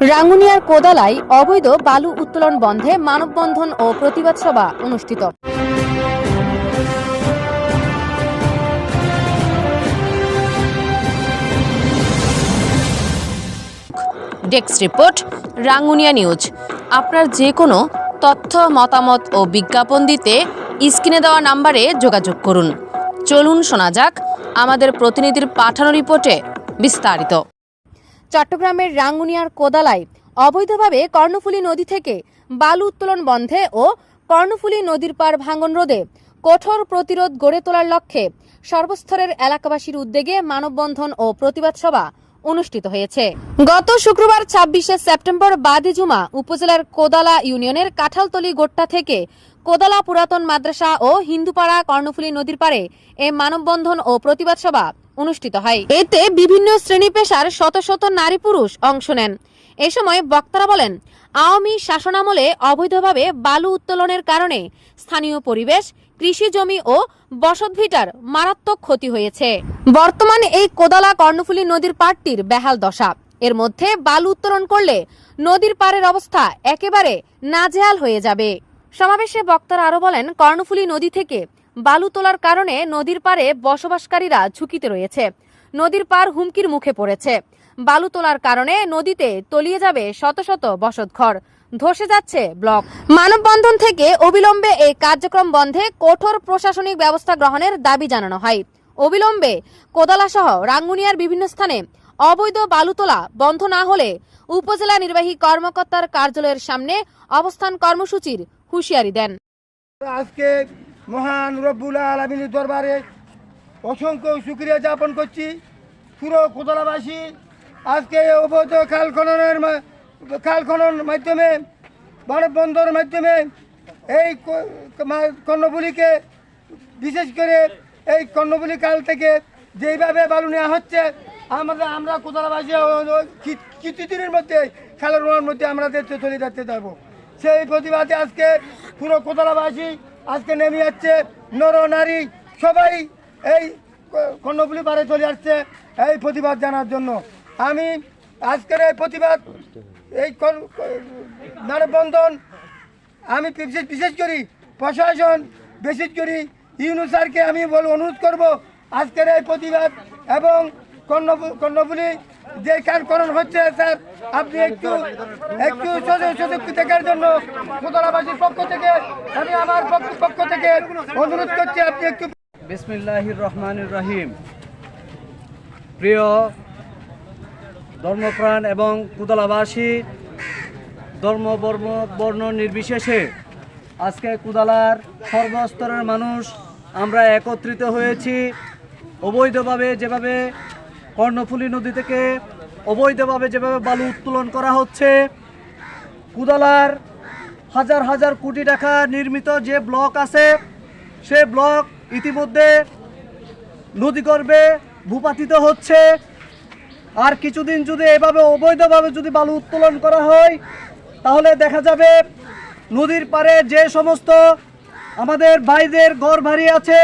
রাঙ্গুনিয়ার কোদালায় অবৈধ বালু উত্তোলন বন্ধে মানববন্ধন ও প্রতিবাদ সভা অনুষ্ঠিত। Desk report, Rangunia news. আপনার যে কোনো তথ্য, মতামত ও বিজ্ঞাপন দিতে স্ক্রিনে দেওয়া নাম্বারে যোগাযোগ করুন। চলুন শোনা যাক আমাদের প্রতিনিধির পাঠানো রিপোর্টে বিস্তারিত। চট্টগ্রামের রাঙ্গুনিয়ার কোদালায় অবৈধভাবে কর্ণফুলী নদী থেকে বালু উত্তোলন বন্ধে ও কর্ণফুলী নদীর পার ভাঙন রোধে কঠোর প্রতিরোধ গড়ে তোলার লক্ষ্যে সর্বস্তরের এলাকাবাসীর উদ্যোগে মানববন্ধন ও প্রতিবাদ সভা অনুষ্ঠিত হয়েছে। গত শুক্রবার ছাব্বিশে সেপ্টেম্বর বাদি জুমা উপজেলার কোদালা ইউনিয়নের কাঁঠালতলি গোট্টা থেকে কোদালা পুরাতন মাদ্রাসা ও হিন্দুপাড়া কর্ণফুলী নদীর পারে এ মানববন্ধন ও প্রতিবাদ সভা অনুষ্ঠিত হয়। এতে বিভিন্ন শ্রেণি পেশার শত শত নারী পুরুষ অংশ নেন। এ সময় বক্তারা বলেন, আওয়ামী শাসনামলে অবৈধভাবে বালু উত্তোলনের কারণে স্থানীয় পরিবেশ, কৃষি জমি ও বসতভিটার মারাত্মক ক্ষতি হয়েছে। বর্তমানে এই কোদালা কর্ণফুলী নদীর পাড়টির বেহাল দশা। এর মধ্যে বালু উত্তোলন করলে নদীর পাড়ের অবস্থা একেবারে নাজেহাল হয়ে যাবে। সমাবেশে বক্তারা আরও বলেন, কর্ণফুলী নদী থেকে বালু তোলার কারণে নদীর পারে বসবাসকারীরা ঝুঁকিতে রয়েছে। নদীর পার হুমকির মুখে পড়েছে। বালু তোলার কারণে নদীতে তলিয়ে যাবে শত শত বসতঘর ধসে যাচ্ছে ব্লক। মানববন্ধন থেকে অবিলম্বে এই কার্যক্রম বন্ধে কঠোর প্রশাসনিক ব্যবস্থা গ্রহণের দাবি জানানো হয়। অবিলম্বে কোদালা সহ রাঙ্গুনিয়ার বিভিন্ন স্থানে অবৈধ বালু তোলা বন্ধ না হলে উপজেলা নির্বাহী কর্মকর্তার কার্যালয়ের সামনে অবস্থান কর্মসূচির হুঁশিয়ারি দেন। আজকে মহান রব্বুল আলমিনের দরবারে অসংখ্য সুক্রিয়া যাপন করছি। পুরো কোতলাবাসী, আজকে অবৈধ খাল খননের খাল খনন মাধ্যমে, মানববন্ধনের মাধ্যমে এই ক- মা- কর্ণফুলীকে, বিশেষ করে এই কর্ণফুলী কাল থেকে যেইভাবে বালু নেওয়া হচ্ছে আমাদের আমরা কোতলাবাসী কিছুদিনের মধ্যে খালের মধ্যে আমরা চলে যাচ্ছে যাব। সেই প্রতিবাদে আজকে পুরো কোতলাবাসী আজকে নেমে যাচ্ছে, নর, নারী, সবাই এই ক- কর্ণফুলী পাড়ে চলে আসছে এই প্রতিবাদ জানার জন্য। আমি আজকের এই প্রতিবাদ, এই মানববন্ধন, আমি বিশেষ করি প্রশাসন, বিশেষ করি ইউনু স্যারকে আমি বল অনুরোধ করব আজকের এই প্রতিবাদ এবং কর্ণফুলি যে কাজকরণ হচ্ছে, স্যার, আপনি একটু একটু সুযোগ দেখার জন্য কোতলাবাসীর পক্ষ থেকে, আমি আমার পক্ষ থেকে অনুরোধ করছি, আপনি একটু বিসমিল্লাহির রহমানির রহিম। প্রিয় ধর্মপ্রাণ এবং কুদালাবাসী, ধর্ম বর্ম, বর্ণ নির্বিশেষে আজকে কুদালার সর্বস্তরের মানুষ, আমরা একত্রিত হয়েছি। অবৈধভাবে যেভাবে কর্ণফুলী নদী থেকে অবৈধভাবে যেভাবে বালু উত্তোলন করা হচ্ছে, কুদালার হাজার হাজার কোটি টাকা নির্মিত যে ব্লক আছে, সে ব্লক ইতিমধ্যে নদীগর্ভে ভূপাতিত হচ্ছে। আর কিছুদিন যদি এভাবে অবৈধভাবে যদি বালু উত্তোলন করা হয়, তাহলে দেখা যাবে নদীর পাড়ে যে সমস্ত আমাদের ভাইদের গড় আছে,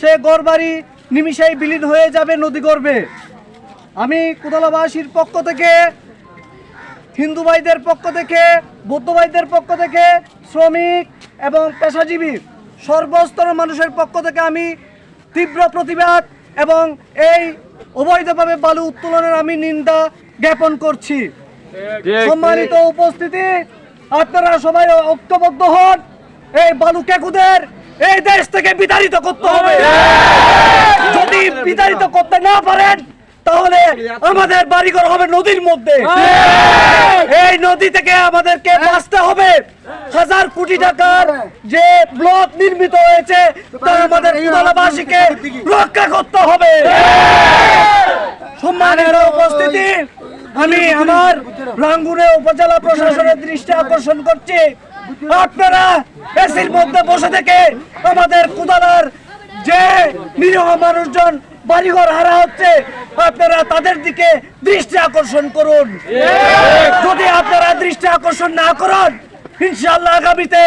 সে গড় বাড়ি নিমিষেই বিলীন হয়ে যাবে নদীগর্ভে আমি কুদলাবাসীর পক্ষ থেকে হিন্দু ভাইদের পক্ষ থেকে বৌদ্ধ ভাইদের পক্ষ থেকে শ্রমিক এবং পেশাজীবী সর্বস্তরের মানুষের পক্ষ থেকে আমি তীব্র প্রতিবাদ এবং এই অবৈধভাবে বালু উত্তোলনের আমি নিন্দা জ্ঞাপন করছি। সম্মানিত উপস্থিতি আপনারা সবাই ঐক্যবদ্ধ হন। এই বালু কেকুদের এই দেশ থেকে বিতাড়িত করতে হবে। যদি বিতাড়িত করতে না পারেন তাহলে আমাদের বাড়িঘর হবে নদীর মধ্যে। এই নদী থেকে আমাদেরকে বাঁচতে হবে। হাজার কোটি টাকার যে ব্লক নির্মিত হয়েছে তা আমাদের কুদালাবাসীকে রক্ষা করতে হবে। সম্মানের উপস্থিতি আমি আমার রাঙ্গুনে উপজেলা প্রশাসনের দৃষ্টি আকর্ষণ করছি। আপনারা এসির মধ্যে বসে থেকে আমাদের কুদালার যে নিরীহ মানুষজন বাড়িঘর হারা হচ্ছে, আপনারা তাদের দিকে দৃষ্টি আকর্ষণ করুন। যদি আপনারা দৃষ্টি আকর্ষণ না করেন ইনশাল্লাহ আগামীতে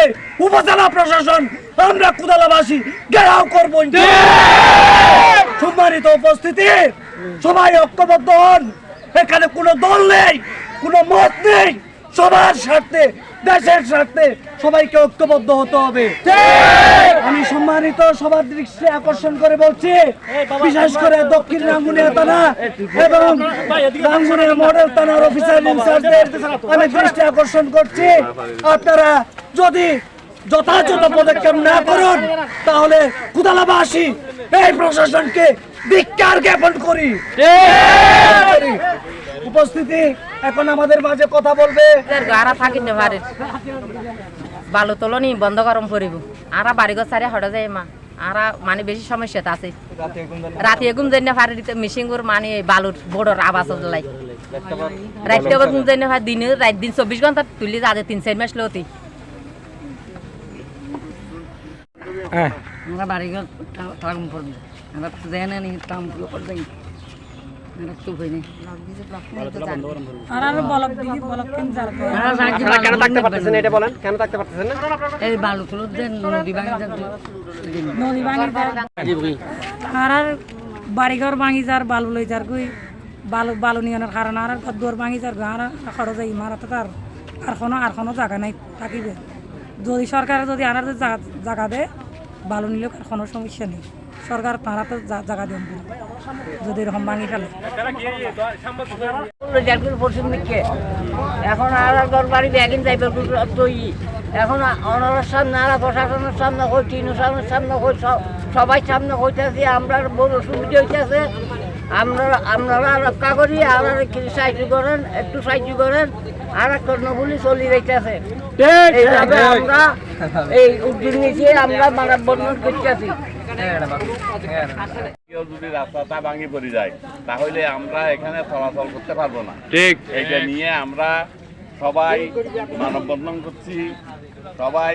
উপজেলা প্রশাসন, আমরা কুদালাবাসী গেরাও করব সম্মানিত উপস্থিতি, সবাই ঐক্যবদ্ধ হন। এখানে কোনো দল নেই, কোনো মত নেই। সবার স্বার্থে দেশের স্বার্থে সবাইকে ঐক্যবদ্ধ হতে হবে আমি সম্মানিত সবার দৃষ্টি আকর্ষণ করে বলছি বিশেষ করে দক্ষিণ রাঙ্গুনিয়া থানা এবং রাঙ্গুনিয়া মডেল থানার অফিসার ইনচার্জদের আমি দৃষ্টি আকর্ষণ করছি আপনারা যদি যথাযথ পদক্ষেপ না করুন তাহলে কুদালাবাসী এই প্রশাসনকে ধিক্কার জ্ঞাপন করি করি। উপস্থিতি এখন আমাদের মাঝে কথা বলবে। গারা থাকি না পারে বালু তোলনি বন্ধ গরম করিব। আরা বাড়িঘর সারে হঠাৎ যায় মা। আরা মানে বেশি সমস্যা আছে। রাতে এগুম যাই না। পারে দিতে। মিশিংগুর মানে বালুর বোর্ডর আবাস লাই। রাতে এগুম যাই না দিনে রাত দিন চব্বিশ ঘণ্টা তুলি যাতে তিন চার মাস লতি আমরা বাড়িঘর থাকুন পড়বে আমরা নি করে কেন যার করে আপনারা কেন থাকতে পারতেছেন এটা বলেন কেন থাকতে পারতেছেন না? এই বালু তুলো নদী ভাঙি দেন। নদী ভাঙি যার আর আর বাড়িঘর ভাঙি যার বালু লই যার কই? বালু বালু নিয়নের কারণ আর ঘর ভাঙি যার আর খড় যাই মারাতে তার আর কোনো আর কোনো জায়গা নাই থাকিবে। যদি সরকার যদি আর জায়গা দেয় বালু নিলেও আর কোনো সমস্যা নেই। সরকার তারা তো জায়গা দেন যদি এরকম ভাঙি ফেলে। এখন আর আর বাড়ি ব্যাগিন যাইবে তুই এখন অনার সামনে আর প্রশাসনের সামনে কই টিনুর সামনে সব- সবাই সামনে কইতেছি আমরা বড় সুবিধা হইতেছে। আমরা আপনারা রক্ষা করি আর সাহায্য করেন একটু সাহায্য করেন আর এক কর্ণগুলি চলি যাইতেছে। আমরা এই উদ্যোগ নিয়েছি আমরা মানববন্ধন করতেছি। কেউ যদি রাস্তাটা ভাঙি পড়ে যায় তাহলে আমরা এখানে চলাচল করতে পারব না ঠিক। এটা নিয়ে আমরা সবাই মানববন্ধন করছি সবাই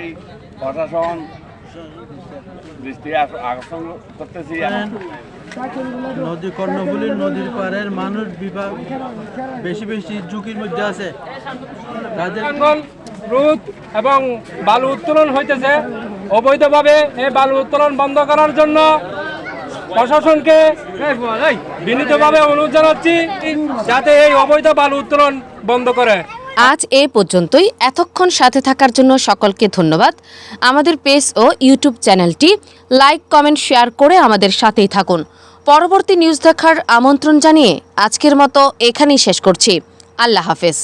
প্রশাসন দৃষ্টি আক- আকর্ষণ করতেছি। নদী কর্ণফুলী নদীর পাড়ের মানুষ বিভাগ বেশি বেশি ঝুঁকির মধ্যে আছে। তাদের রোদ এবং বালু উত্তোলন হইতেছে। অবৈধভাবে এই বালু উত্তোলন বন্ধ করার জন্য প্রশাসনকে বিনীতভাবে অনুরোধ জানাচ্ছি যাতে এই অবৈধ বালু উত্তোলন বন্ধ করে। আজ এ পর্যন্তই। এতক্ষণ সাথে থাকার জন্য সকলকে ধন্যবাদ। আমাদের পেজ ও ইউটিউব চ্যানেলটি লাইক, কমেন্ট, শেয়ার করে আমাদের সাথেই থাকুন। পরবর্তী নিউজ দেখার আমন্ত্রণ জানিয়ে আজকের মতো এখানেই শেষ করছি। আল্লাহ হাফেজ।